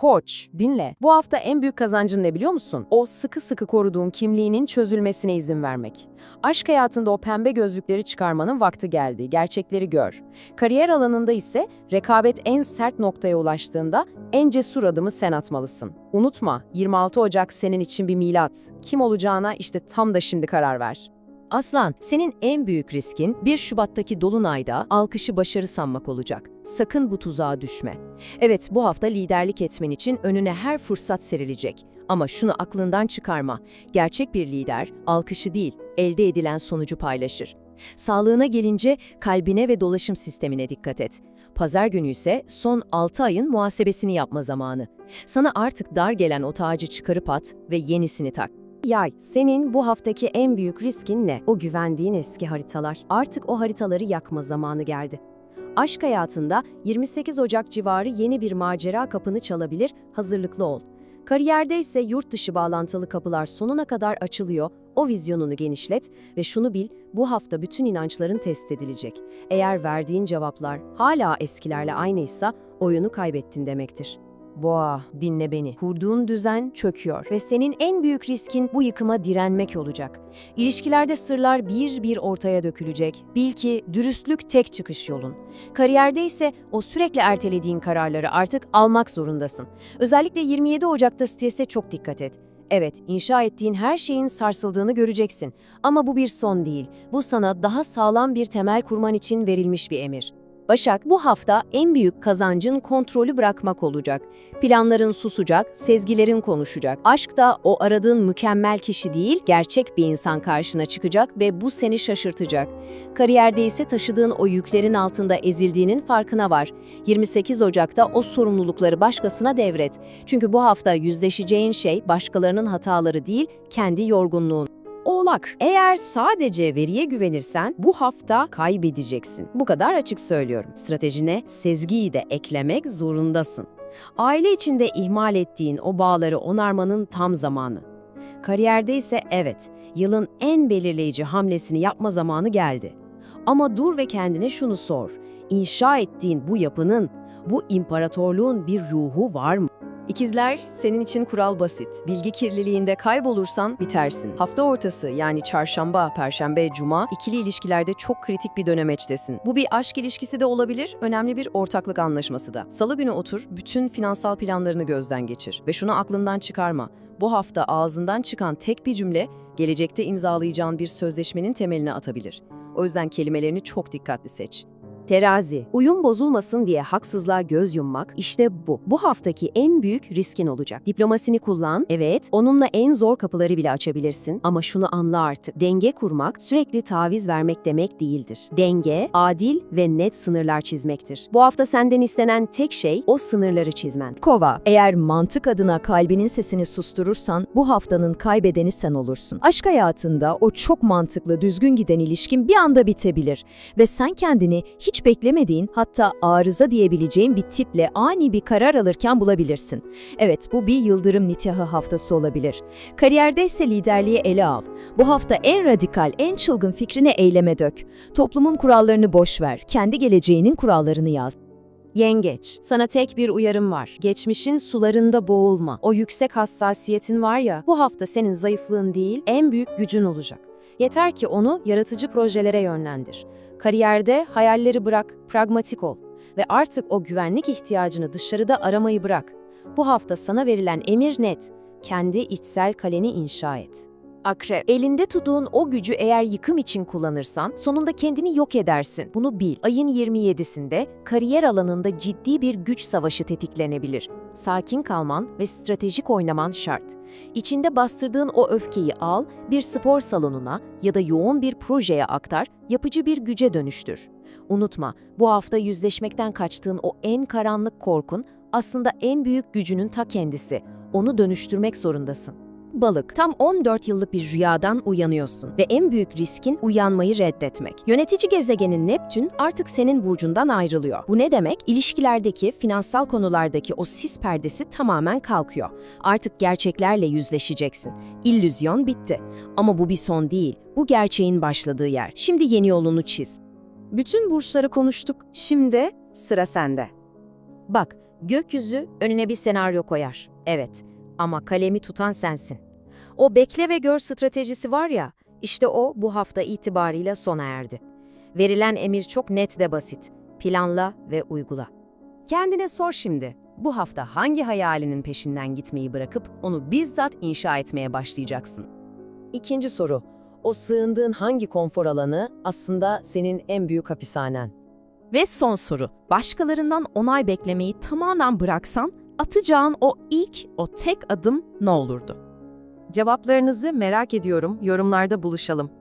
Koç, dinle. Bu hafta en büyük kazancın ne biliyor musun? O sıkı sıkı koruduğun kimliğinin çözülmesine izin vermek. Aşk hayatında o pembe gözlükleri çıkarmanın vakti geldi. Gerçekleri gör. Kariyer alanında ise rekabet en sert noktaya ulaştığında en cesur adımı sen atmalısın. Unutma, 26 Ocak senin için bir milat. Kim olacağına işte tam da şimdi karar ver. Aslan, senin en büyük riskin 1 Şubat'taki Dolunay'da alkışı başarı sanmak olacak. Sakın bu tuzağa düşme. Evet, bu hafta liderlik etmen için önüne her fırsat serilecek. Ama şunu aklından çıkarma. Gerçek bir lider, alkışı değil, elde edilen sonucu paylaşır. Sağlığına gelince kalbine ve dolaşım sistemine dikkat et. Pazar günü ise son 6 ayın muhasebesini yapma zamanı. Sana artık dar gelen o tacı çıkarıp at ve yenisini tak. Yay, senin bu haftaki en büyük riskin ne? O güvendiğin eski haritalar. Artık o haritaları yakma zamanı geldi. Aşk hayatında 28 Ocak civarı yeni bir macera kapını çalabilir, hazırlıklı ol. Kariyerde ise yurt dışı bağlantılı kapılar sonuna kadar açılıyor, o vizyonunu genişlet ve şunu bil, bu hafta bütün inançların test edilecek. Eğer verdiğin cevaplar hala eskilerle aynıysa oyunu kaybettin demektir. Boğa, dinle beni. Kurduğun düzen çöküyor ve senin en büyük riskin bu yıkıma direnmek olacak. İlişkilerde sırlar bir bir ortaya dökülecek. Bil ki dürüstlük tek çıkış yolun. Kariyerde ise o sürekli ertelediğin kararları artık almak zorundasın. Özellikle 27 Ocak'ta strese çok dikkat et. Evet, inşa ettiğin her şeyin sarsıldığını göreceksin. Ama bu bir son değil. Bu sana daha sağlam bir temel kurman için verilmiş bir emir. Başak, bu hafta en büyük kazancın kontrolü bırakmak olacak. Planların susacak, sezgilerin konuşacak. Aşk da o aradığın mükemmel kişi değil, gerçek bir insan karşına çıkacak ve bu seni şaşırtacak. Kariyerde ise taşıdığın o yüklerin altında ezildiğinin farkına var. 28 Ocak'ta o sorumlulukları başkasına devret. Çünkü bu hafta yüzleşeceğin şey başkalarının hataları değil, kendi yorgunluğun. Oğlak, eğer sadece veriye güvenirsen bu hafta kaybedeceksin. Bu kadar açık söylüyorum. Stratejine sezgiyi de eklemek zorundasın. Aile içinde ihmal ettiğin o bağları onarmanın tam zamanı. Kariyerde ise evet, yılın en belirleyici hamlesini yapma zamanı geldi. Ama dur ve kendine şunu sor. İnşa ettiğin bu yapının, bu imparatorluğun bir ruhu var mı? İkizler, senin için kural basit. Bilgi kirliliğinde kaybolursan bitersin. Hafta ortası yani çarşamba, perşembe, cuma ikili ilişkilerde çok kritik bir dönemeçtesin. Bu bir aşk ilişkisi de olabilir, önemli bir ortaklık anlaşması da. Salı günü otur, bütün finansal planlarını gözden geçir ve şunu aklından çıkarma. Bu hafta ağzından çıkan tek bir cümle, gelecekte imzalayacağın bir sözleşmenin temelini atabilir. O yüzden kelimelerini çok dikkatli seç. Terazi, uyum bozulmasın diye haksızlığa göz yummak işte bu. Bu haftaki en büyük riskin olacak. Diplomasini kullan, evet, onunla en zor kapıları bile açabilirsin ama şunu anla artık. Denge kurmak sürekli taviz vermek demek değildir. Denge, adil ve net sınırlar çizmektir. Bu hafta senden istenen tek şey o sınırları çizmen. Kova, eğer mantık adına kalbinin sesini susturursan bu haftanın kaybedeni sen olursun. Aşk hayatında o çok mantıklı, düzgün giden ilişkin bir anda bitebilir ve sen kendini beklemediğin hatta arıza diyebileceğin bir tiple ani bir karar alırken bulabilirsin. Evet, bu bir yıldırım nitahı haftası olabilir. Kariyerde ise liderliği ele al. Bu hafta en radikal, en çılgın fikrini eyleme dök. Toplumun kurallarını boş ver, kendi geleceğinin kurallarını yaz. Yengeç, sana tek bir uyarım var. Geçmişin sularında boğulma. O yüksek hassasiyetin var ya, bu hafta senin zayıflığın değil, en büyük gücün olacak. Yeter ki onu yaratıcı projelere yönlendir. Kariyerde hayalleri bırak, pragmatik ol ve artık o güvenlik ihtiyacını dışarıda aramayı bırak. Bu hafta sana verilen emir net. Kendi içsel kaleni inşa et. Akrep, elinde tuttuğun o gücü eğer yıkım için kullanırsan sonunda kendini yok edersin. Bunu bil. Ayın 27'sinde kariyer alanında ciddi bir güç savaşı tetiklenebilir. Sakin kalman ve stratejik oynaman şart. İçinde bastırdığın o öfkeyi al, bir spor salonuna ya da yoğun bir projeye aktar, yapıcı bir güce dönüştür. Unutma, bu hafta yüzleşmekten kaçtığın o en karanlık korkun aslında en büyük gücünün ta kendisi. Onu dönüştürmek zorundasın. Balık, tam 14 yıllık bir rüyadan uyanıyorsun ve en büyük riskin uyanmayı reddetmek. Yönetici gezegenin Neptün artık senin burcundan ayrılıyor. Bu ne demek? İlişkilerdeki, finansal konulardaki o sis perdesi tamamen kalkıyor. Artık gerçeklerle yüzleşeceksin. İllüzyon bitti. Ama bu bir son değil. Bu gerçeğin başladığı yer. Şimdi yeni yolunu çiz. Bütün burçları konuştuk. Şimdi sıra sende. Bak, Gökyüzü önüne bir senaryo koyar. Evet ama kalemi tutan sensin. O bekle ve gör stratejisi var ya, işte o bu hafta itibarıyla sona erdi. Verilen emir çok net de basit. Planla ve uygula. Kendine sor şimdi. Bu hafta hangi hayalinin peşinden gitmeyi bırakıp onu bizzat inşa etmeye başlayacaksın? İkinci soru. O sığındığın hangi konfor alanı aslında senin en büyük hapishanen? Ve son soru. Başkalarından onay beklemeyi tamamen bıraksan, atacağın o ilk, o tek adım ne olurdu? Cevaplarınızı merak ediyorum. Yorumlarda buluşalım.